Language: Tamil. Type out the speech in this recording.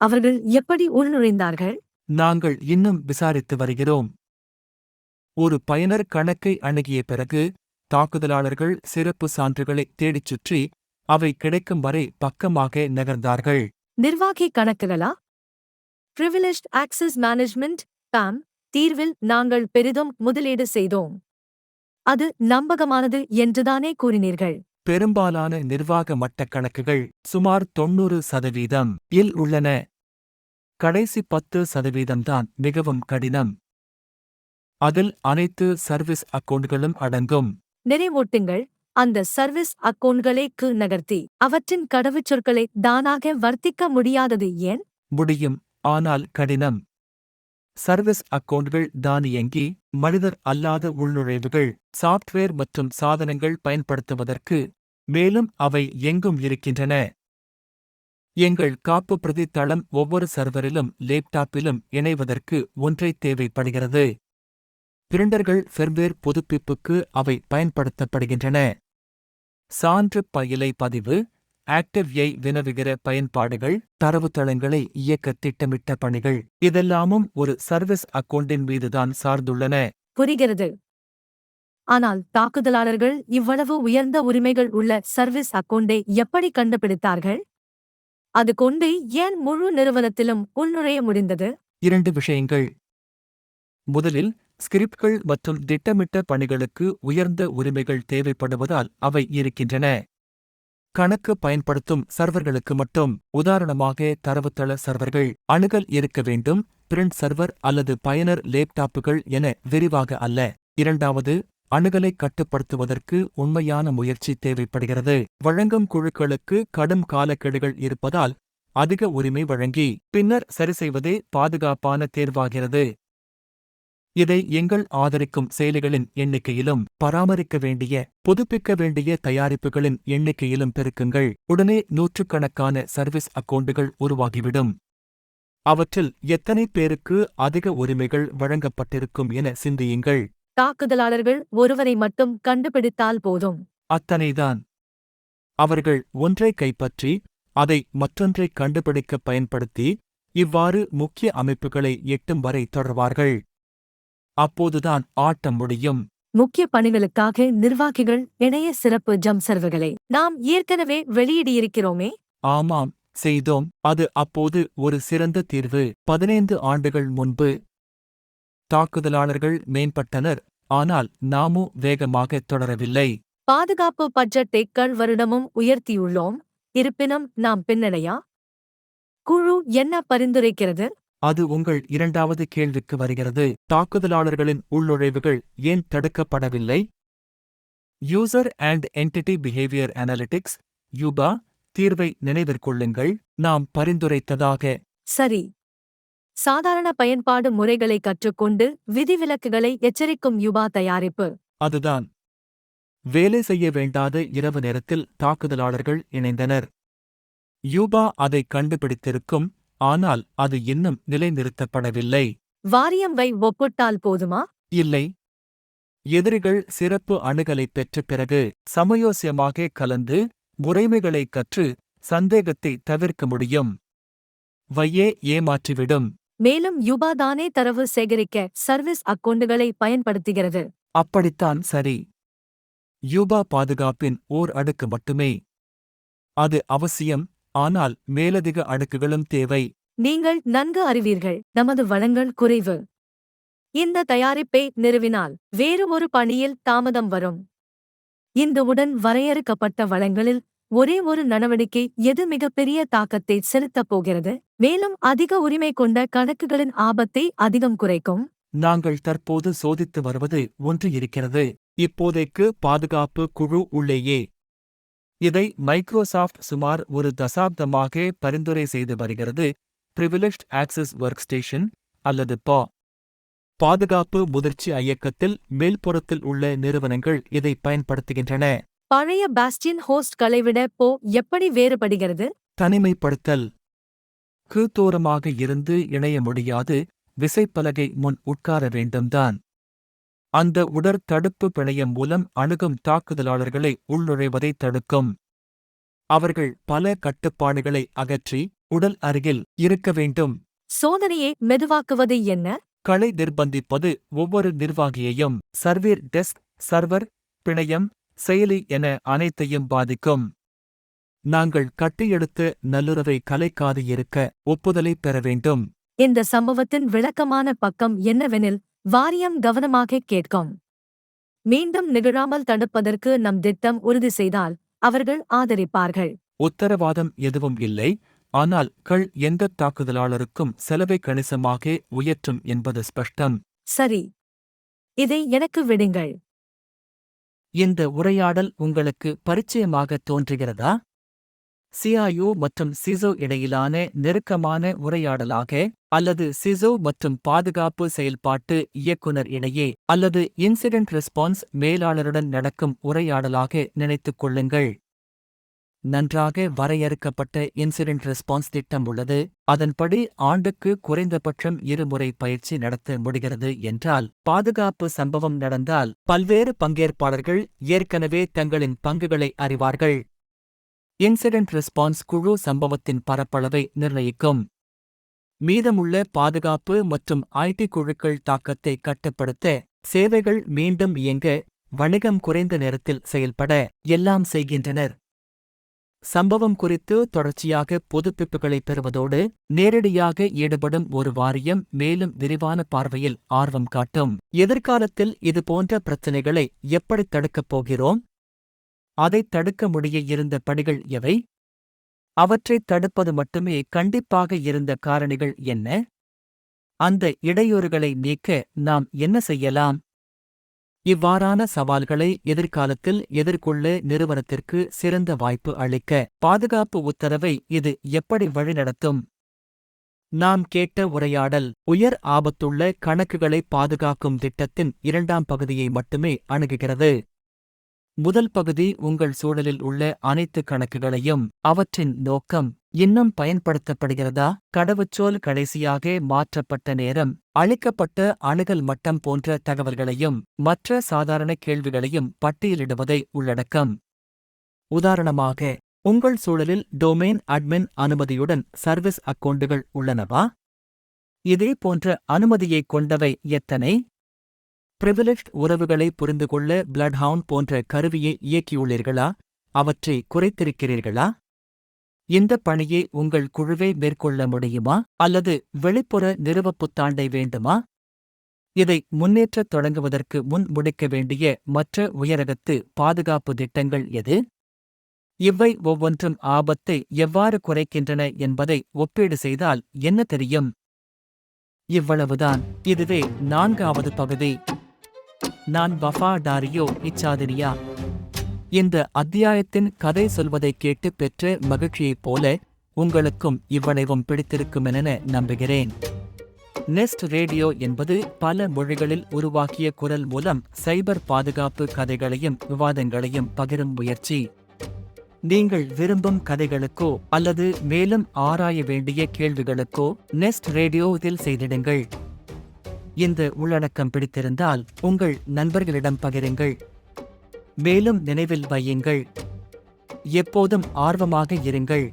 அவர்கள் எப்படி உள்நுழைந்தார்கள் நாங்கள் இன்னும் விசாரித்து வருகிறோம். ஒரு பயனர் கணக்கை அணுகிய பிறகு தாக்குதலாளர்கள் சிறப்பு சான்றுகளை தேடிச் சுற்றி அவை கிடைக்கும் வரை பக்கமாக நகர்ந்தார்கள். நிர்வாகி கணக்குகளா? பிரிவிலேஜ் ஆக்சஸ் மேனேஜ்மெண்ட் பாம் தீர்வில் நாங்கள் பெரிதும் முதலீடு செய்தோம். அது நம்பகமானது என்றுதானே கூறினீர்கள்? பெரும்பாலான நிர்வாக மட்ட கணக்குகள் சுமார் தொண்ணூறு சதவீதம் இல் உள்ளன. கடைசி பத்து சதவீதம்தான் மிகவும் கடினம். அதில் அனைத்து சர்வீஸ் அக்கவுண்ட்களும் அடங்கும். நிறைவூட்டுங்கள். அந்த சர்வீஸ் அக்கவுண்ட்களை நகர்த்தி அவற்றின் கடவுச்சொற்களை தானாக வர்த்திக்க முடியாதது ஏன்? முடியும் ஆனால் கடினம். சர்வீஸ் அக்கவுண்ட்கள் தானியங்கி மனிதர் அல்லாத உள்நுழைவுகள் சாப்ட்வேர் மற்றும் சாதனங்கள் பயன்படுத்துவதற்கு மேலும் அவை எங்கும் இருக்கின்றன. எங்கள் காப்பு பிரதி தளம் ஒவ்வொரு சர்வரிலும் லேப்டாப்பிலும் இணைவதற்கு ஒன்றை தேவைப்படுகிறது. பிரிண்டர்கள் ஃபெர்வேர் புதுப்பிப்புக்கு அவை பயன்படுத்தப்படுகின்றன. சான்று பயிலை பதிவு ஆக்டிவ் ஐ வினவுகிற பயன்பாடுகள் தரவுத்தளங்களை இயக்க திட்டமிட்ட பணிகள் இதெல்லாமும் ஒரு சர்வீஸ் அக்கவுண்டின் மீதுதான் சார்ந்துள்ளன. புரிகிறது. ஆனால் தாக்குதலாளர்கள் இவ்வளவு உயர்ந்த உரிமைகள் உள்ள சர்வீஸ் அக்கவுண்டை எப்படி கண்டுபிடித்தார்கள்? அது கொண்டு ஏன் முழு நிறுவனத்திலும் உள்நுழைய முடிந்தது? இரண்டு விஷயங்கள். முதலில் ஸ்கிரிப்ட்கள் மற்றும் திட்டமிட்ட பணிகளுக்கு உயர்ந்த உரிமைகள் தேவைப்படுவதால் அவை இருக்கின்றன. கணக்கு பயன்படுத்தும் சர்வர்களுக்கு மட்டும் உதாரணமாக தரவுத்தள சர்வர்கள் அணுகல் இருக்க வேண்டும் பிரிண்ட் சர்வர் அல்லது பயனர் லேப்டாப்புகள் என விரிவாக அல்ல. இரண்டாவது அணுகலை கட்டுப்படுத்துவதற்கு உண்மையான முயற்சி தேவைப்படுகிறது. வழங்கும் குழுக்களுக்கு கடும் காலக்கெடுகள் இருப்பதால் அதிக உரிமை வழங்கி பின்னர் சரிசெய்வதே பாதுகாப்பான தேர்வாகிறது. இதை எங்கள் ஆதரிக்கும் செயலிகளின் எண்ணிக்கையிலும் பராமரிக்க வேண்டிய புதுப்பிக்க வேண்டிய தயாரிப்புகளின் எண்ணிக்கையிலும் பெருக்குங்கள். உடனே நூற்றுக்கணக்கான சர்வீஸ் அக்கவுண்டுகள் உருவாகிவிடும். அவற்றில் எத்தனை பேருக்கு அதிக உரிமைகள் வழங்கப்பட்டிருக்கும் என சிந்தியுங்கள். தாக்குதலாளர்கள் ஒருவரை மட்டும் கண்டுபிடித்தால் போதும். அத்தனைதான். அவர்கள் ஒன்றை கைப்பற்றி அதை மற்றொன்றை கண்டுபிடிக்க பயன்படுத்தி இவ்வாறு முக்கிய அமைப்புகளை எட்டும் வரை தொடர்வார்கள். அப்போதுதான் ஆட்டம் முடியும். முக்கிய பணிகளுக்காக நிர்வாகிகள் இணைய சிறப்பு ஜம் சர்வர்களை நாம் ஏற்கனவே வெளியிடியிருக்கிறோமே. ஆமாம் செய்தோம். அது அப்போது ஒரு சிறந்த தீர்வு. பதினைந்து ஆண்டுகள் முன்பு தாக்குதலாளர்கள் மேம்பட்டனர். ஆனால் நாமு வேகமாக தொடரவில்லை. பாதுகாப்பு பட்ஜெட்டை கள் வருடமும் உயர்த்தியுள்ளோம். இருப்பினும் நாம் பின்னடையா? குழு என்ன பரிந்துரைக்கிறது? அது உங்கள் இரண்டாவது கேள்விக்கு வருகிறது. தாக்குதலாளர்களின் உள்நுழைவுகள் ஏன் தடுக்கப்படவில்லை? User and entity behaviour analytics UEBA தீர்வை நினைவிற்கொள்ளுங்கள் நாம் பரிந்துரைத்ததாக. சரி. சாதாரண பயன்பாடு முறைகளை கற்றுக்கொண்டு விதிவிலக்குகளை எச்சரிக்கும் யுபா தயாரிப்பு. அதுதான். வேலை செய்ய வேண்டாத இரவு நேரத்தில் தாக்குதலாளர்கள் இணைந்தனர். யூபா அதை கண்டுபிடித்திருக்கும் ஆனால் அது இன்னும் நிலைநிறுத்தப்படவில்லை. வாரியம் வை ஒப்பிட்டால் போதுமா? இல்லை. எதிரிகள் சிறப்பு அணுகலைப் பெற்ற பிறகு சமயோசியமாக கலந்து முறைமைகளை கற்று சந்தேகத்தை தவிர்க்க முடியும். வையே ஏமாற்றிவிடும். மேலும் யுபா தானே தரவு சேகரிக்க சர்வீஸ் அக்கவுண்டுகளை பயன்படுத்துகிறது. அப்படித்தான் சரி. யூபா பாதுகாப்பின் ஓர் அடுக்கு மட்டுமே. அது அவசியம் ஆனால் மேலதிக அடுக்குகளும் தேவை. நீங்கள் நன்கு அறிவீர்கள் நமது வளங்கள் குறைவு. இந்த தயாரிப்பை நிறுவினால் வேறு ஒரு பணியில் தாமதம் வரும். இந்த உடன் வரையறுக்கப்பட்ட வளங்களில் ஒரே ஒரு நடவடிக்கை எது மிகப்பெரிய தாக்கத்தை செலுத்தப் போகிறது? மேலும் அதிக உரிமை கொண்ட கணக்குகளின் ஆபத்தை அதிகம் குறைக்கும்? நாங்கள் தற்போது சோதித்து வருவது ஒன்று இருக்கிறது. இப்போதைக்கு பாதுகாப்பு குழு உள்ளேயே. இதை மைக்ரோசாஃப்ட் சுமார் ஒரு தசாப்தமாக பரிந்துரை செய்து வருகிறது. பிரிவிலேஜ்ட் ஆக்சஸ் ஒர்க் ஸ்டேஷன் அல்லது பா. பாதுகாப்பு முதிர்ச்சி இயக்கத்தில் மேல்புறத்தில் உள்ள நிறுவனங்கள் இதை பயன்படுத்துகின்றன. பழைய பாஸ்டியன் ஹோஸ்ட்களை விட போ எப்படி வேறுபடுகிறது? தனிமைப்படுத்தல். கீழ்த்தோரமாக இருந்து இணைய முடியாது விசைப்பலகை முன் உட்கார வேண்டும்தான். அந்த உடற் தடுப்பு பிணையம் மூலம் அணுகும் தாக்குதலாளர்களை உள்நுழைவதை தடுக்கும். அவர்கள் பல கட்டுப்பாடுகளை அகற்றி உடல் அருகில் இருக்க வேண்டும். சோதனையை மெதுவாக்குவது என்ன? களை நிர்பந்திப்பது ஒவ்வொரு நிர்வாகியையும். சர்வேர் டெஸ்க் சர்வர் பிணையம் செயலி என அனைத்தையும் பாதிக்கும். நாங்கள் கட்டியெடுத்த நல்லுறவை கலைக்காது இருக்க ஒப்புதலை பெற வேண்டும். இந்த சம்பவத்தின் விளக்கமான பக்கம் என்னவெனில் வாரியம் கவனமாக கேட்கும். மீண்டும் நிகழாமல் தடுப்பதற்கு நம் திட்டம் உறுதி செய்தால் அவர்கள் ஆதரிப்பார்கள். உத்தரவாதம் எதுவும் இல்லை ஆனால் கள் எந்த தாக்குதலாளருக்கும் செலவை கணிசமாக உயற்றும் என்பது ஸ்பஷ்டம். சரி. இதை எனக்கு விடுங்கள். இந்த உரையாடல் உங்களுக்கு பரிச்சயமாக தோன்றுகிறதா? சியாயோ மற்றும் சிசோ இடையிலான நெருக்கமான உரையாடலாக அல்லது சிசோ மற்றும் பாதுகாப்பு செயல்பாட்டு இயக்குனர் இடையே அல்லது இன்சிடென்ட் ரெஸ்பான்ஸ் மேலாளருடன் நடக்கும் உரையாடலாக நினைத்துக் கொள்ளுங்கள். நன்றாக வரையறுக்கப்பட்ட இன்சிடென்ட் ரெஸ்பான்ஸ் திட்டம் உள்ளது. அதன்படி ஆண்டுக்கு குறைந்தபட்சம் இருமுறை பயிற்சி நடத்த முடிகிறது என்றால் பாதுகாப்பு சம்பவம் நடந்தால் பல்வேறு பங்கேற்பாளர்கள் ஏற்கனவே தங்களின் பங்குகளை அறிவார்கள். இன்சிடென்ட் ரெஸ்பான்ஸ் குழு சம்பவத்தின் பரப்பளவை நிர்ணயிக்கும். மீதமுள்ள பாதுகாப்பு மற்றும் ஐடி குழுக்கள் தாக்கத்தை கட்டுப்படுத்த சேவைகள் மீண்டும் இயங்க வணிகம் குறைந்த நேரத்தில் செயல்பட எல்லாம் செய்கின்றனர். சம்பவம் குறித்து தொடர்ச்சியாக புதுப்பிப்புகளை பெறுவதோடு நேரடியாக ஈடுபடும் ஒரு வாரியம் மேலும் விரிவான பார்வையில் ஆர்வம் காட்டும். எதிர்காலத்தில் இதுபோன்ற பிரச்சினைகளை எப்படி தடுக்கப் போகிறோம்? அதைத் தடுக்க முடிய இருந்த படிகள் எவை? அவற்றைத் தடுப்பது மட்டுமே கண்டிப்பாக இருந்த காரணிகள் என்ன? அந்த இடையூறுகளை நீக்க நாம் என்ன செய்யலாம்? இவ்வாறான சவால்களை எதிர்காலத்தில் எதிர்கொள்ள நிறுவனத்திற்கு சிறந்த வாய்ப்பு அளிக்க பாதுகாப்பு உத்தரவை இது எப்படி வழிநடத்தும்? நாம் கேட்ட உரையாடல் உயர் ஆபத்துள்ள கணக்குகளை பாதுகாக்கும் திட்டத்தின் இரண்டாம் பகுதியை மட்டுமே அணுகுகிறது. முதல் பகுதி உங்கள் சூழலில் உள்ள அனைத்து கணக்குகளையும் அவற்றின் நோக்கம் இன்னும் பயன்படுத்தப்படுகிறதா? கடவுச்சொல் கடைசியாக மாற்றப்பட்ட நேரம் அளிக்கப்பட்ட அணுகல் மட்டம் போன்ற தகவல்களையும் மற்ற சாதாரண கேள்விகளையும் பட்டியலிடுவதை உள்ளடக்கம். உதாரணமாக உங்கள் சூழலில் டொமைன் அட்மின் அனுமதியுடன் சர்வீஸ் அக்கவுண்டுகள் உள்ளனவா? இதே போன்ற அனுமதியைக் கொண்டவை எத்தனை? பிரிவிலேஜ்ட் உறவுகளை புரிந்து கொள்ள பிளட்ஹவுண்ட் போன்ற கருவியை இயக்கியுள்ளீர்களா? அவற்றை குறைத்திருக்கிறீர்களா? இந்த பணியை உங்கள் குழுவே மேற்கொள்ள முடியுமா? அல்லது வெளிப்புற நிறுவப் புத்தாண்டை வேண்டுமா? இதை முன்னேற்றத் தொடங்குவதற்கு முன் முடிக்க வேண்டிய மற்ற உயரகத்து பாதுகாப்பு திட்டங்கள் எது? இவை ஒவ்வொன்றும் ஆபத்தை எவ்வாறு குறைக்கின்றன என்பதை ஒப்பீடு செய்தால் என்ன தெரியும்? இவ்வளவுதான். இதுவே நான்காவது பகுதி. நான் வஃபா டாரியோ இச்சாதினியா இந்த அத்தியாயத்தின் கதை சொல்வதைக் கேட்டு பெற்ற மகிழ்ச்சியைப் போல உங்களுக்கும் இவ்வளவும் பிடித்திருக்குமென நம்புகிறேன். நெஸ்ட் ரேடியோ என்பது பல மொழிகளில் உருவாக்கிய குரல் மூலம் சைபர் பாதுகாப்பு கதைகளையும் விவாதங்களையும் பகிரும் முயற்சி. நீங்கள் விரும்பும் கதைகளுக்கோ அல்லது மேலும் ஆராய வேண்டிய கேள்விகளுக்கோ நெஸ்ட் ரேடியோ இதில் செய்திடுங்கள். இந்த உள்ளடக்கம் பிடித்திருந்தால் உங்கள் நண்பர்களிடம் பகிருங்கள். மேலும் நினைவில் வையுங்கள். எப்போதும் ஆர்வமாக இருங்கள்.